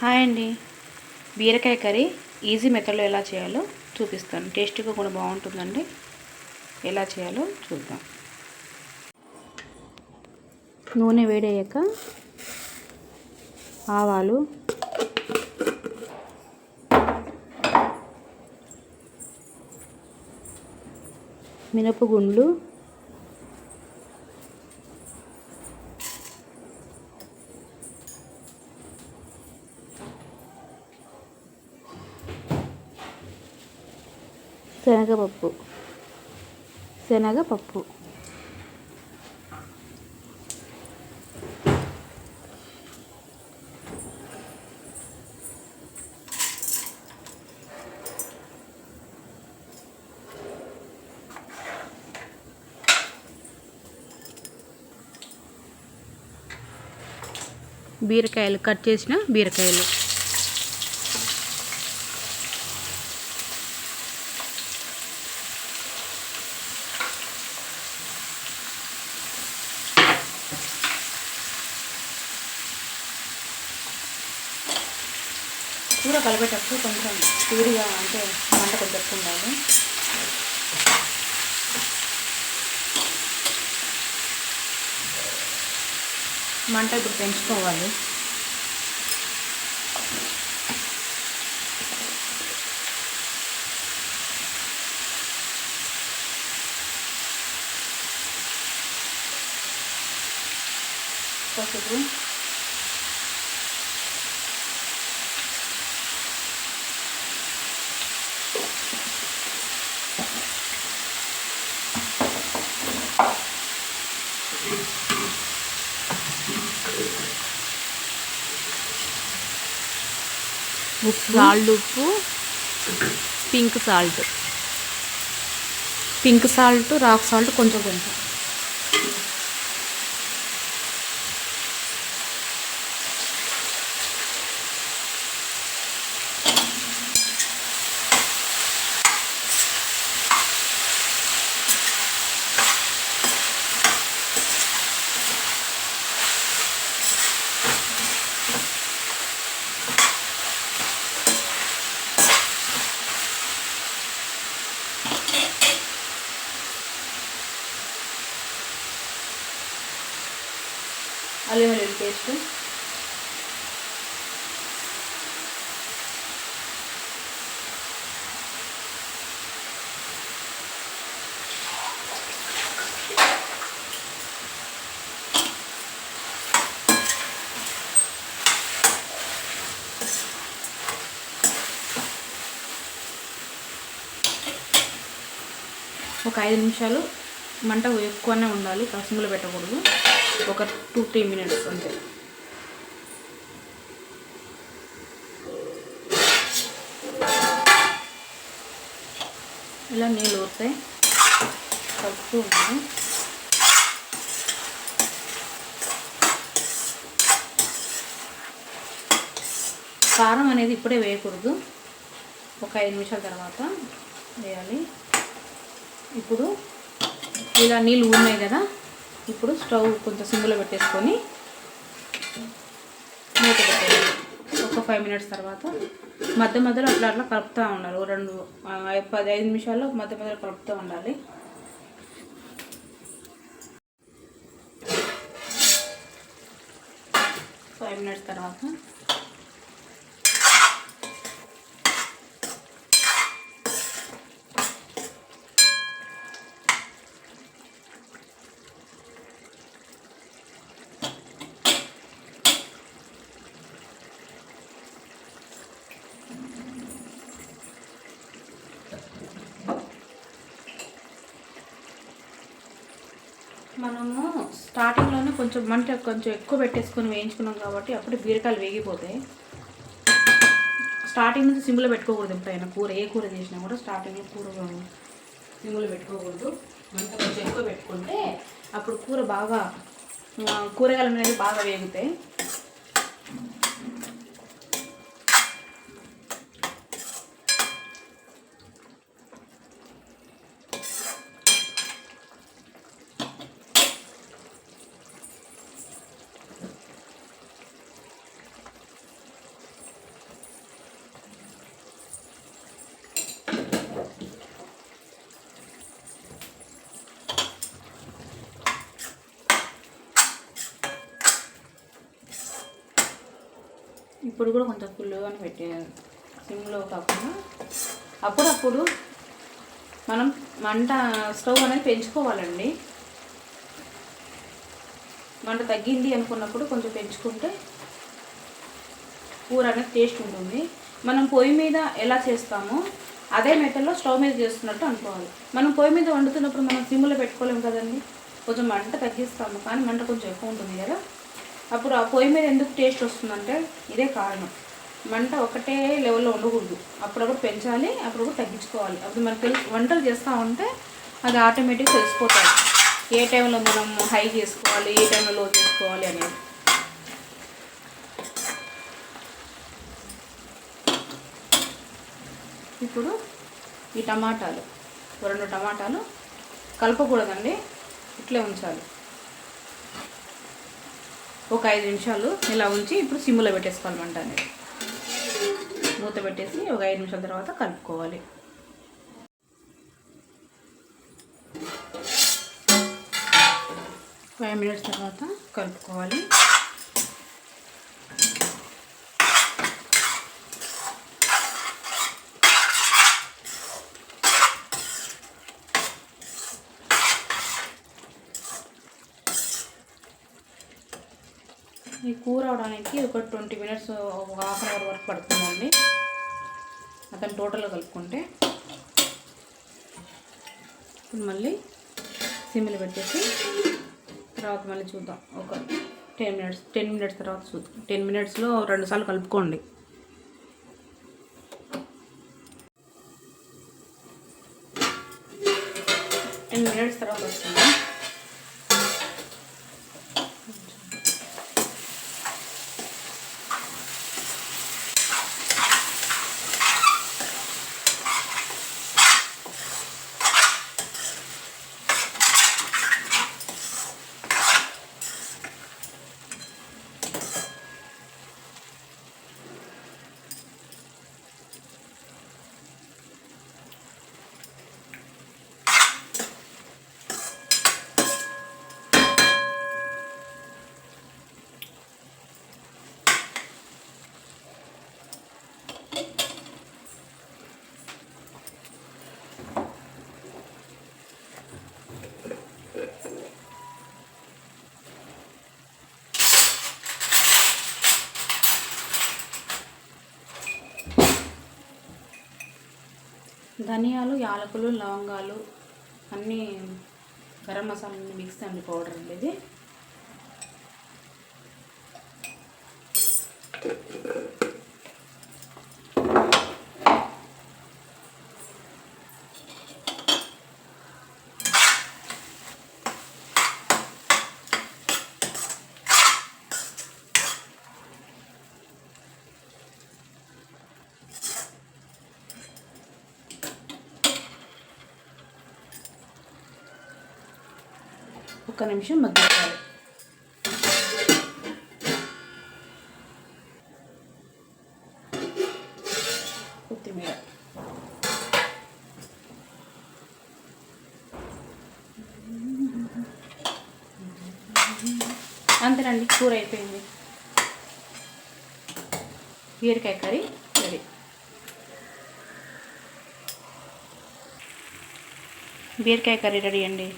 Hi అండి. బీరకాయ curry easy మెథడ్లో ఎలా చేయాలో చూపిస్తాను. టేస్టీగా కూడా బాగుంటుందండి. ఎలా చేయాలో చూద్దాం. నూనె వేడయ్యాక ఆవాలు మినపగుండ్లు శనగపప్పు. శనగపప్పు. బీరకాయలు కట్ చేసిన బీరకాయలు. కూర కలిపేటప్పుడు కొంచెం స్పీడ్గా అంటే మంట కొంచెం ఎక్కువ ఉండాలి మంట ఇప్పుడు పెంచుకోవాలి. ఓకే ఇప్పుడు సాల్ట్ ఉప్పు. Pink salt. Pink salt rock salt కొంచెం కొంచెం. అల్లం వెల్లుల్లి పేస్ట్. ఒక ఐదు నిమిషాలు మంట ఎక్కువనే ఉండాలి కసుములు పెట్టకూడదు. ఒక టూ త్రీ మినిట్స్ అంతే. ఇలా నీళ్ళు ఊరుతాయి కలుపుతూ ఉన్నాను కారం అనేది ఇప్పుడే వేయకూడదు. ఒక ఐదు నిమిషాల తర్వాత వేయాలి. ఇప్పుడు ఇలా నీళ్ళు ఉన్నాయి కదా ఇప్పుడు స్టవ్ కొంచెం సిమ్లో పెట్టేసుకొని మూత పెట్టేయాలి. ఒక ఫైవ్ మినిట్స్ తర్వాత మధ్య మధ్యలో అట్లా అట్లా కలుపుతూ ఉండాలి. రెండు పదిహేను పది ఐదు నిమిషాల్లో మధ్య మధ్యలో కలుపుతూ ఉండాలి. ఫైవ్ మినిట్స్ తర్వాత మనము స్టార్టింగ్లోనే కొంచెం మంట కొంచెం ఎక్కువ పెట్టేసుకొని వేయించుకున్నాం కాబట్టి అప్పుడు బీరకాయలు వేగిపోతాయి. స్టార్టింగ్ నుంచి సిమ్లో పెట్టుకోకూడదు ఎప్పుడైనా కూర ఏ కూర చేసినా కూడా స్టార్టింగ్లో కూర సిమ్లో పెట్టుకోకూడదు. మంట కొంచెం ఎక్కువ పెట్టుకుంటే అప్పుడు కూర బాగా కూరగాయలు అనేది బాగా వేగుతాయి. ఇప్పుడు కూడా కొంచెం ఫుల్గానే పెట్టేయాలి. సిమ్లో కాకుండా. అప్పుడప్పుడు మనం మంట స్టవ్ అనేది పెంచుకోవాలండి. మంట తగ్గింది అనుకున్నప్పుడు కొంచెం పెంచుకుంటే కూర అనేది టేస్ట్ ఉంటుంది. మనం పొయ్యి మీద ఎలా చేస్తామో అదే మెథడ్లో స్టవ్ మీద చేస్తున్నట్టు అనుకోవాలి. మనం పొయ్యి మీద వండుతున్నప్పుడు మనం సిమ్లో పెట్టుకోలేము కదండి? కొంచెం మంట తగ్గిస్తాము. కానీ మంట కొంచెం ఎక్కువ ఉంటుంది కదా? అప్పుడు ఆ పొయ్యి మీద ఎందుకు టేస్ట్ వస్తుందంటే ఇదే కారణం. మంట ఒకటే లెవెల్లో ఉండకూడదు. అప్పుడప్పుడు పెంచాలి అప్పుడప్పుడు తగ్గించుకోవాలి. అప్పుడు మనకు తెలుసు వంటలు చేస్తూ ఉంటే అది ఆటోమేటిక్ తెలిసిపోతాయి. ఏ టైంలో మనం హై చేసుకోవాలి ఏ టైంలో లో చేసుకోవాలి అనేది. ఇప్పుడు ఈ టమాటాలు. రెండు టమాటాలు కలపకూడదండి. ఇట్లే ఉంచాలి. ఒక ఐదు నిమిషాలు ఇలా ఉంచి ఇప్పుడు సిమ్లో పెట్టేసుకోవాలి మంట అనేది. మూత పెట్టేసి ఒక ఐదు నిమిషాల తర్వాత కలుపుకోవాలి. ఫైవ్ మినిట్స్ తర్వాత కలుపుకోవాలి. ఈ కూర అవడానికి ఒక ట్వంటీ మినిట్స్ ఒక హాఫ్ అన్ అవర్ వరకు పడుతుందండి. అతను టోటల్గా కలుపుకుంటే. ఇప్పుడు మళ్ళీ సిమ్లు పెట్టేసి తర్వాత మళ్ళీ చూద్దాం. ఒక టెన్ మినిట్స్ టెన్ మినిట్స్ తర్వాత చూద్దాం. టెన్ మినిట్స్లో రెండు సార్లు కలుపుకోండి టెన్ మినిట్స్ తర్వాత వస్తుంది ధనియాలు యాలకులు లవంగాలు అన్నీ గరం మసాలా మిక్స్ అండి పౌడర్ అండి ఇది ఒక్క నిమిషం మగ్గించాలి. కొత్తిమీర. అంతేనండి కూర అయిపోయింది. బీరకాయ కర్రీ రెడీ. బీరకాయ కర్రీ రెడీ అండి.